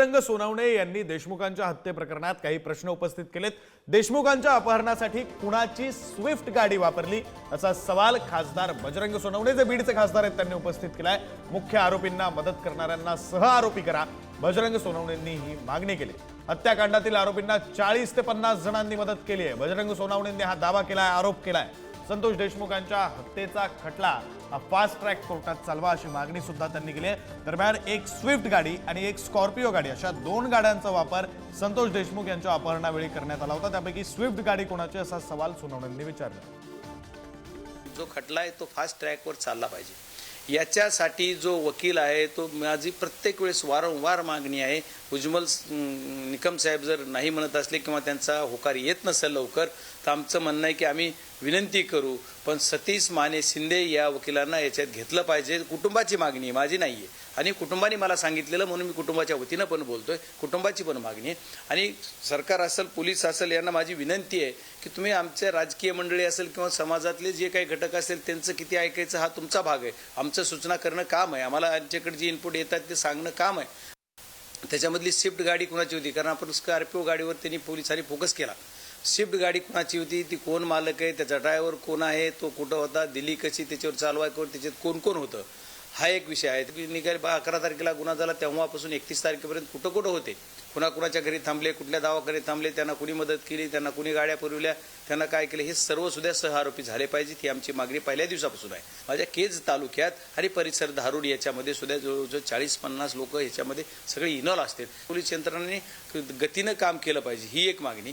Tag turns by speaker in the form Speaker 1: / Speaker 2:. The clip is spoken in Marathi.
Speaker 1: बजरंग सोनवणे यांनी देशमुखांच्या हत्ये प्रकरणात काही प्रश्न उपस्थित केलेत. देशमुखांच्या अपहरणासाठी कुणाची स्विफ्ट गाडी वापरली? असा सवाल खासदार बजरंग सोनवणे जे बीडचे खासदार आहेत त्यांनी उपस्थित केलाय. मुख्य आरोपींना मदत करणाऱ्यांना सह आरोपी करा. बजरंग सोनवणेंनी ही मागणी केली. हत्याकांडातील आरोपींना चाळीस ते पन्नास जणांनी मदत केली आहे बजरंग सोनावणेंनी हा दावा केलाय आरोप केलाय. संतोष देशमुखांच्या हत्येचा खटला. फास्ट ट्रॅक कोर्टात चालवा अशी मागणी सुद्धा त्यांनी केली आहे. दरम्यान एक स्विफ्ट गाडी आणि एक स्कॉर्पिओ गाडी अशा दोन गाड्यांचा वापर संतोष देशमुख यांच्या अपहरणावेळी करण्यात आला होता. त्यापैकी स्विफ्ट गाडी कोणाची असा सवाल सुनावण्यांनी विचारला.
Speaker 2: जो खटला आहे तो फास्ट ट्रॅकवर चालला पाहिजे. याच्यासाठी जो वकील आहे तो माझी प्रत्येक वेळेस वारंवार मागणी आहे. उज्ज्वल निकम साहेब जर नाही म्हणत असले किंवा त्यांचा होकार येत नसेल लवकर तर आमचं म्हणणं आहे की आम्ही विनंती करू पण सतीश माने शिंदे या वकिलांना याच्यात घेतलं पाहिजे. कुटुंबाची मागणी आहे माझी नाही आहे आणि कुटुंबाने मला सांगितलेलं म्हणून मी कुटुंबाच्या वतीनं पण बोलतोय. कुटुंबाची पण मागणी आहे. आणि सरकार असेल पोलीस असेल यांना माझी विनंती आहे की तुम्ही आमच्या राजकीय मंडळी असेल किंवा समाजातले जे काही घटक असेल त्यांचं किती ऐकायचं हा तुमचा भाग आहे. आमचं सूचना करणं काम आहे. आम्हाला आमच्याकडे जे इनपुट येतात ते सांगणं काम आहे. त्याच्यामधली स्विफ्ट गाडी कोणाची होती? कारण आपण स्कॉर्पिओ गाडीवर त्यांनी पोलिसांनी फोकस केला. स्विफ्ट गाडी कोणाची होती? ती कोण मालक आहे? त्याचा ड्रायव्हर कोण आहे? तो कुठं होता? दिल्ली कशी? त्याच्यावर चालवाय कोण? त्याच्यात कोण कोण होतं? हा एक विषय आहे. तुम्ही बा अकरा तारखेला गुन्हा झाला. तेव्हापासून एकतीस तारखेपर्यंत कुठं कुठं होते? कुणा कुणाच्या घरी थांबले? कुठल्या दवाखाने थांबले? त्यांना कुणी मदत केली? त्यांना कुणी गाड्या पुरविल्या? त्यांना काय केलं? हे सर्व सुद्धा सह आरोपी झाले पाहिजेत. ही आमची मागणी पहिल्या दिवसापासून आहे. माझ्या केज तालुक्यात आणि परिसर धारूड याच्यामध्ये सुद्धा जवळजवळ चाळीस पन्नास लोक ह्याच्यामध्ये सगळे इनॉल असतील. पोलीस यंत्रणाने गतीनं काम केलं पाहिजे. ही एक मागणी.